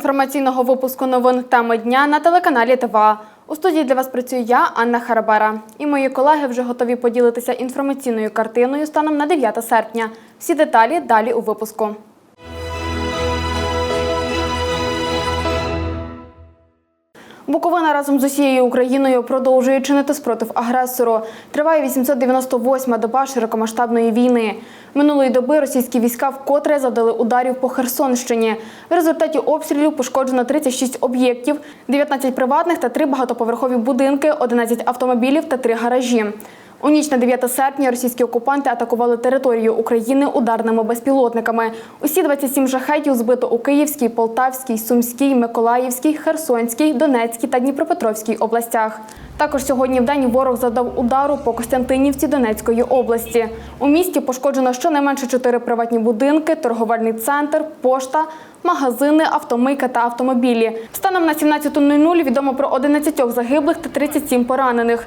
Інформаційного випуску новин теми дня на телеканалі ТВА. У студії для вас працюю я, Анна Харабара. І мої колеги вже готові поділитися інформаційною картиною станом на 9 серпня. Всі деталі далі у випуску. Буковина разом з усією Україною продовжує чинити спротив агресору. Триває 898-ма доба широкомасштабної війни. Минулої доби російські війська вкотре завдали ударів по Херсонщині. В результаті обстрілів пошкоджено 36 об'єктів, 19 приватних та 3 багатоповерхові будинки, 11 автомобілів та 3 гаражі. У ніч на 9 серпня російські окупанти атакували територію України ударними безпілотниками. Усі 27 шахетів збито у Київській, Полтавській, Сумській, Миколаївській, Херсонській, Донецькій та Дніпропетровській областях. Також сьогодні в день ворог завдав удару по Костянтинівці Донецької області. У місті пошкоджено щонайменше 4 приватні будинки, торговельний центр, пошта, магазини, автомийка та автомобілі. Станом на 17.00 відомо про 11 загиблих та 37 поранених.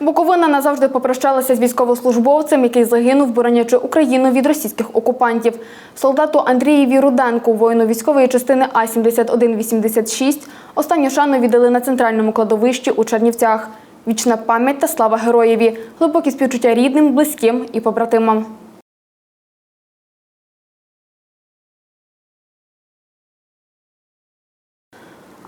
Буковина назавжди попрощалася з військовослужбовцем, який загинув, боронячи Україну від російських окупантів. Солдату Андрієві Руденку, воїну військової частини А 7186 останню шану віддали на центральному кладовищі у Чернівцях. Вічна пам'ять та слава героєві, глибокі співчуття рідним, близьким і побратимам.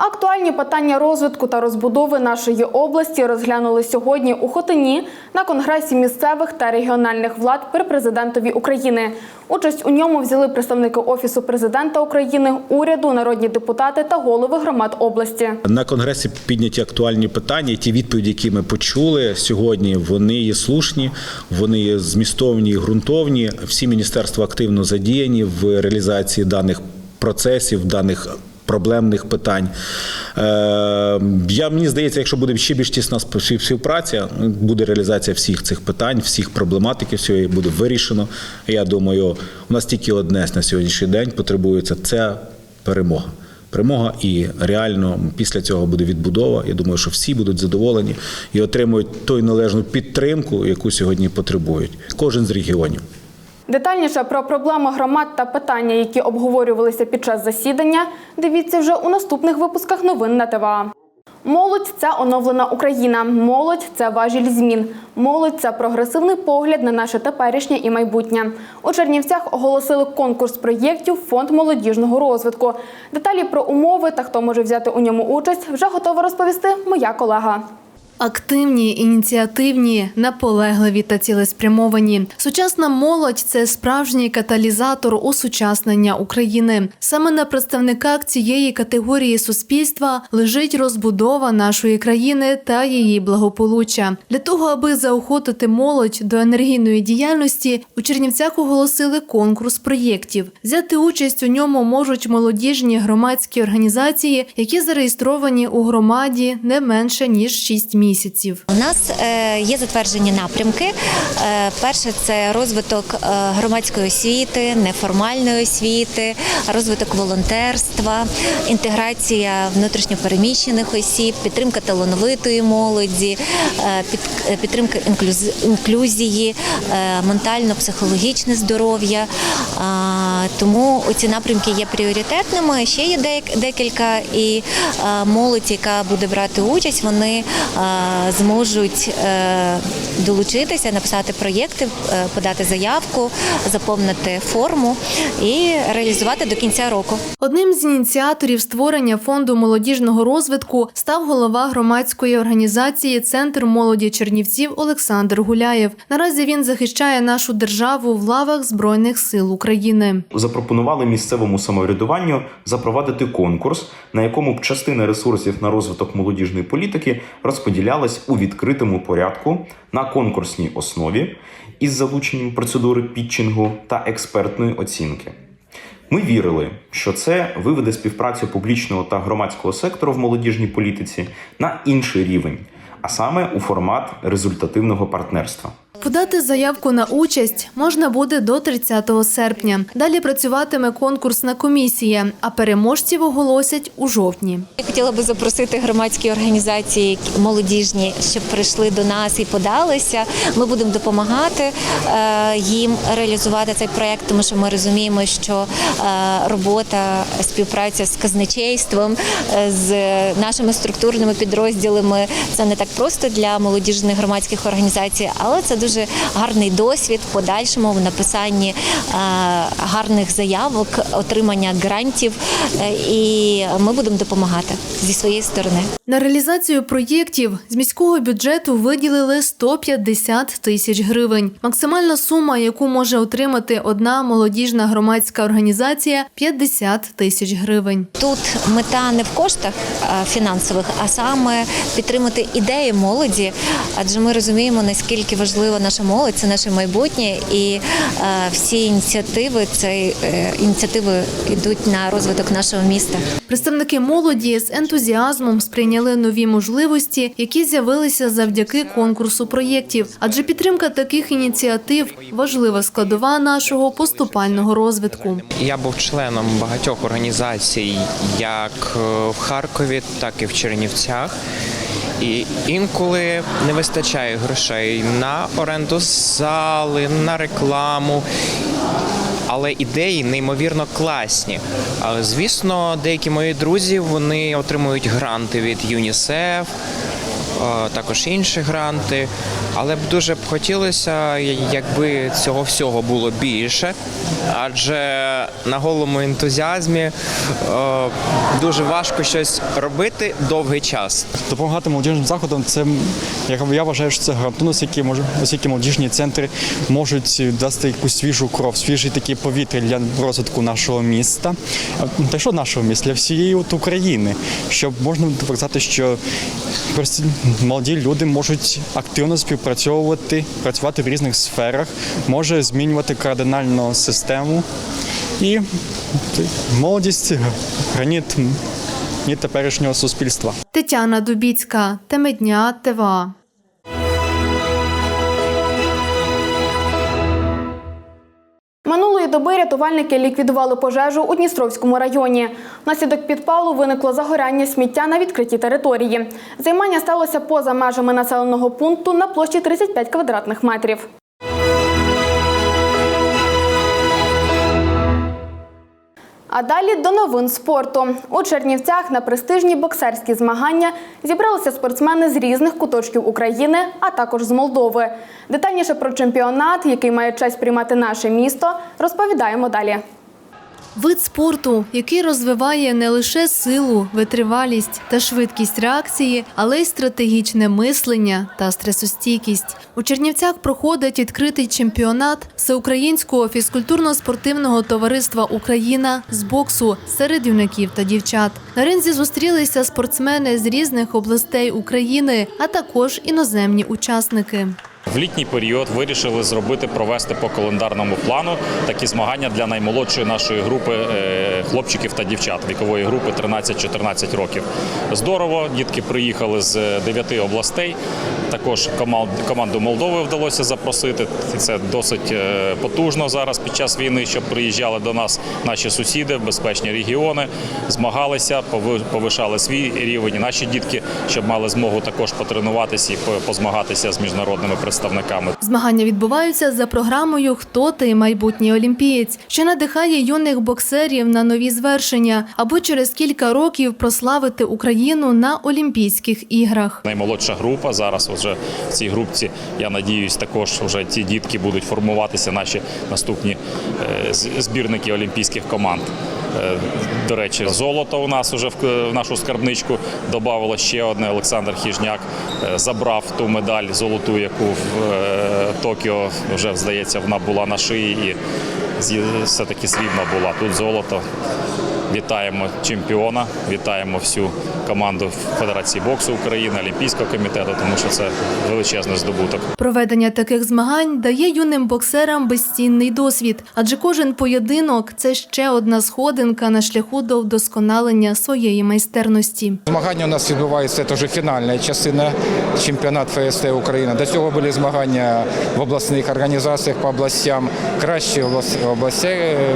Актуальні питання розвитку та розбудови нашої області розглянули сьогодні у Хотині на конгресі місцевих та регіональних влад при президентові України. Участь у ньому взяли представники офісу президента України, уряду, народні депутати та голови громад області. На конгресі підняті актуальні питання. Ті відповіді, які ми почули сьогодні, вони є слушні, вони є змістовні і ґрунтовні. Всі міністерства активно задіяні в реалізації даних процесів, даних. Проблемних питань. Е, я мені здається, якщо буде ще більш тісна спів- співпраця, буде реалізація всіх цих питань, всіх проблематики, всього буде вирішено. Я думаю, у нас тільки одне на сьогоднішній день потребується це перемога. Перемога і реально після цього буде відбудова. Я думаю, що всі будуть задоволені і отримують ту належну підтримку, яку сьогодні потребують. Кожен з регіонів. Детальніше про проблеми громад та питання, які обговорювалися під час засідання, дивіться вже у наступних випусках новин на ТВА. Молодь це оновлена Україна. Молодь це важіль змін. Молодь це прогресивний погляд на наше теперішнє і майбутнє. У Чернівцях оголосили конкурс проєктів Фонд молодіжного розвитку. Деталі про умови та хто може взяти у ньому участь вже готова розповісти моя колега. Активні, ініціативні, наполегливі та цілеспрямовані. Сучасна молодь це справжній каталізатор осучаснення України. Саме на представниках цієї категорії суспільства лежить розбудова нашої країни та її благополуччя. Для того, аби заохотити молодь до енергійної діяльності, у Чернівцях оголосили конкурс проєктів. Взяти участь у ньому можуть молодіжні громадські організації, які зареєстровані у громаді не менше ніж 6 місяців. У нас е, є затверджені напрямки. Е, Перше це розвиток е, громадської освіти, неформальної освіти, розвиток волонтерства, інтеграція внутрішньопереміщених осіб, підтримка талановитої молоді, підтримка інклюзії, ментально-психологічне здоров'я. Тому ці напрямки є пріоритетними. Ще є декілька, і е, молодь, яка буде брати участь, вони е, зможуть е, долучитися, написати проєкти, подати заявку, заповнити форму і реалізувати до кінця року. Одним з ініціаторів створення фонду молодіжного розвитку став голова громадської організації Центр молоді Чернівців Олександр Гуляєв. Наразі він захищає нашу державу в лавах Збройних сил України. Запропонували місцевому самоврядуванню запровадити конкурс, на якому б частина ресурсів на розвиток молодіжної політики розподілялась у відкритому порядку на конкурсній основі із залученням процедури пітчингу та експертної оцінки. Ми вірили, що це виведе співпрацю публічного та громадського сектору в молодіжній політиці на інший рівень, а саме у формат результативного партнерства. Подати заявку на участь можна буде до 30 серпня. Далі працюватиме конкурсна комісія, а переможців оголосять у жовтні. Я хотіла би запросити громадські організації молодіжні, щоб прийшли до нас і подалися. Ми будемо допомагати е, їм реалізувати цей проект, тому що ми розуміємо, що е, робота, співпраця з казначейством, е, з нашими структурними підрозділами це не так просто для молодіжних громадських організацій, але це дуже гарний досвід в подальшому в написанні е, гарних заявок, отримання грантів, е, і ми будемо допомагати зі своєї сторони. На реалізацію проєктів з міського бюджету виділили 150 тисяч гривень. Максимальна сума, яку може отримати одна молодіжна громадська організація 50 тисяч гривень. Тут мета не в коштах фінансових, а саме підтримати ідеї молоді, адже ми розуміємо, наскільки важлива наша молодь, це наше майбутнє, і е, всі ініціативи це е, ініціативи йдуть на розвиток нашого міста. Представники молоді з ентузіазмом сприйняли нові можливості, які з'явилися завдяки конкурсу проєктів. Адже підтримка таких ініціатив важлива складова нашого поступального розвитку. Я був членом багатьох організацій, як е, в Харкові, так і в Чернівцях. І інколи не вистачає грошей на оренду зали, на рекламу. Але ідеї неймовірно класні. Звісно, деякі мої друзі вони отримують гранти від ЮНІСЕФ, також інші гранти. Але б дуже б хотілося, якби цього всього було більше, адже на голому ентузіазмі дуже важко щось робити довгий час. Допомагати молодіжним заходам це я, я вважаю, що це гарантовано, оскільки може, оскільки молодіжні центри можуть дати якусь свіжу кров, свіжий такий повітря для розвитку нашого міста, а, та що нашого міста, для всієї от України, щоб можна показати, що молоді люди можуть активно співпрацьовувати, працювати в різних сферах, може змінювати кардинально систему. І молодість граніт теперішнього суспільства. Тетяна Дубіцька, теме дня, ТВА. Доби рятувальники ліквідували пожежу у Дністровському районі. Внаслідок підпалу виникло загоряння сміття на відкритій території. Займання сталося поза межами населеного пункту на площі 35 квадратних метрів. А далі до новин спорту. У Чернівцях на престижні боксерські змагання зібралися спортсмени з різних куточків України, а також з Молдови. Детальніше про чемпіонат, який має честь приймати наше місто, розповідаємо далі. Вид спорту, який розвиває не лише силу, витривалість та швидкість реакції, але й стратегічне мислення та стресостійкість. У Чернівцях проходить відкритий чемпіонат Всеукраїнського фізкультурно-спортивного товариства Україна з боксу серед юнаків та дівчат. На ринзі зустрілися спортсмени з різних областей України, а також іноземні учасники. В літній період вирішили зробити провести по календарному плану такі змагання для наймолодшої нашої групи е, хлопчиків та дівчат вікової групи 13-14 років. Здорово, дітки приїхали з 9 областей. Також команд- команду Молдови вдалося запросити. Це досить е, потужно зараз під час війни, щоб приїжджали до нас наші сусіди в безпечні регіони, змагалися, повишали свій рівень. Наші дітки, щоб мали змогу також потренуватися і по- позмагатися з міжнародними представниками. Змагання відбуваються за програмою Хто ти майбутній олімпієць, що надихає юних боксерів на нові звершення або через кілька років прославити Україну на Олімпійських іграх. Наймолодша група зараз вже в цій групці. Я надіюсь, також вже ці дітки будуть формуватися наші наступні е, збірники олімпійських команд. Е, До речі, золото у нас вже в нашу скарбничку додавало ще одне. Олександр Хіжняк е, забрав ту медаль золоту, яку в Токіо вже здається, вона була на шиї і все-таки срібна була. Тут золото. Вітаємо чемпіона, вітаємо всю команду Федерації боксу України, Олімпійського комітету, тому що це величезний здобуток. Проведення таких змагань дає юним боксерам безцінний досвід, адже кожен поєдинок це ще одна сходинка на шляху до вдосконалення своєї майстерності. Змагання у нас відбуваються, це вже фінальна частина чемпіонат ФСТ України. До цього були змагання в обласних організаціях по областям. Кращі облас- області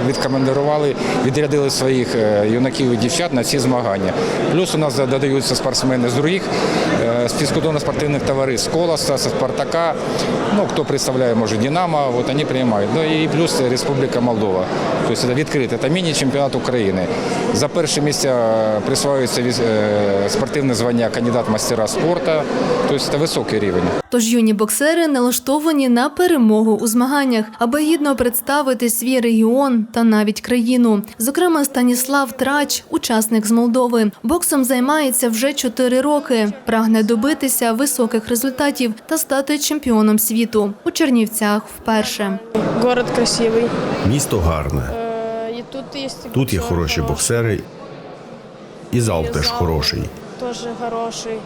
відкомандирували, відрядили своїх е, юнаків і дівчат на ці змагання. Плюс у нас додаються спортсмени з других е, спортивних товариств, з Колоса, з Спартака. Ну, хто представляє, може, Динамо, от вони приймають. Ну і плюс Республіка Молдова. Тобто це відкрите, це міні-чемпіонат України. За перше місце е, присвоюється е, спортивне звання кандидат мастера спорту, тобто це високий рівень. Тож юні боксери налаштовані на перемогу у змаганнях, аби гідно представити свій регіон та навіть країну. Зокрема, Станіслав Трач, учасник з Молдови, боксом займається вже чотири роки. Прагне добитися високих результатів та стати чемпіоном світу у Чернівцях вперше. Город красивий. Місто гарне. Е, тут є, хороші боксери, і зал теж хороший. Теж хороший.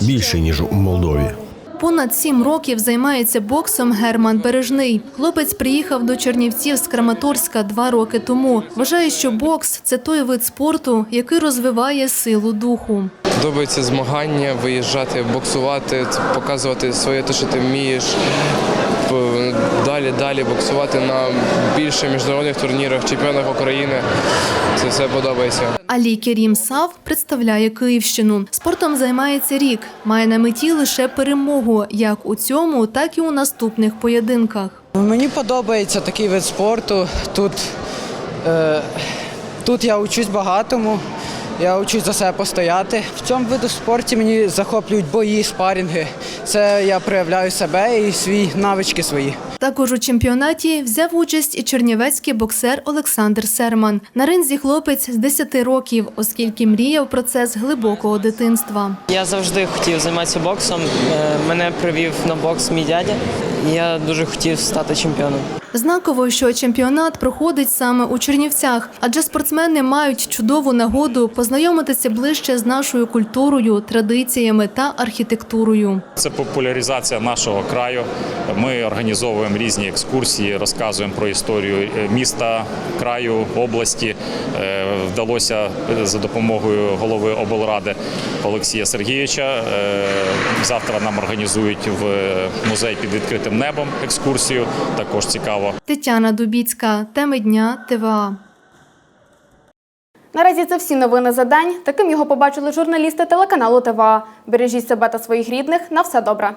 Більше, ніж у Молдові. Понад сім років займається боксом Герман Бережний. Хлопець приїхав до Чернівців з Краматорська два роки тому. Вважає, що бокс це той вид спорту, який розвиває силу духу. Подобається змагання, виїжджати, боксувати, показувати своє те, що ти вмієш. Далі, далі боксувати на більше міжнародних турнірах, чемпіонах України. Це все подобається. Алі Керім Сав представляє Київщину. Спортом займається рік. Має на меті лише перемогу, як у цьому, так і у наступних поєдинках. Мені подобається такий вид спорту. Тут, е, тут я учусь багатому, я учусь за себе постояти. В цьому виду спорту мені захоплюють бої, спарінги. Це я проявляю себе і свої навички свої. Також у чемпіонаті взяв участь і чернівецький боксер Олександр Серман. На ринзі хлопець з 10 років, оскільки мріяв про це з глибокого дитинства. Я завжди хотів займатися боксом. Е, Мене привів на бокс мій дядя. Я дуже хотів стати чемпіоном. Знаково, що чемпіонат проходить саме у Чернівцях, адже спортсмени мають чудову нагоду познайомитися ближче з нашою культурою, традиціями та архітектурою. Це популяризація нашого краю. Ми організовуємо різні екскурсії, розказуємо про історію е, міста, краю, області. Е, Вдалося е, за допомогою голови облради Олексія Сергійовича. Завтра нам організують в музей під відкритим небом екскурсію. Також цікаво. Тетяна Дубіцька, теми дня ТВА. Наразі це всі новини за день. Таким його побачили журналісти телеканалу ТВА. Бережіть себе та своїх рідних. На все добре.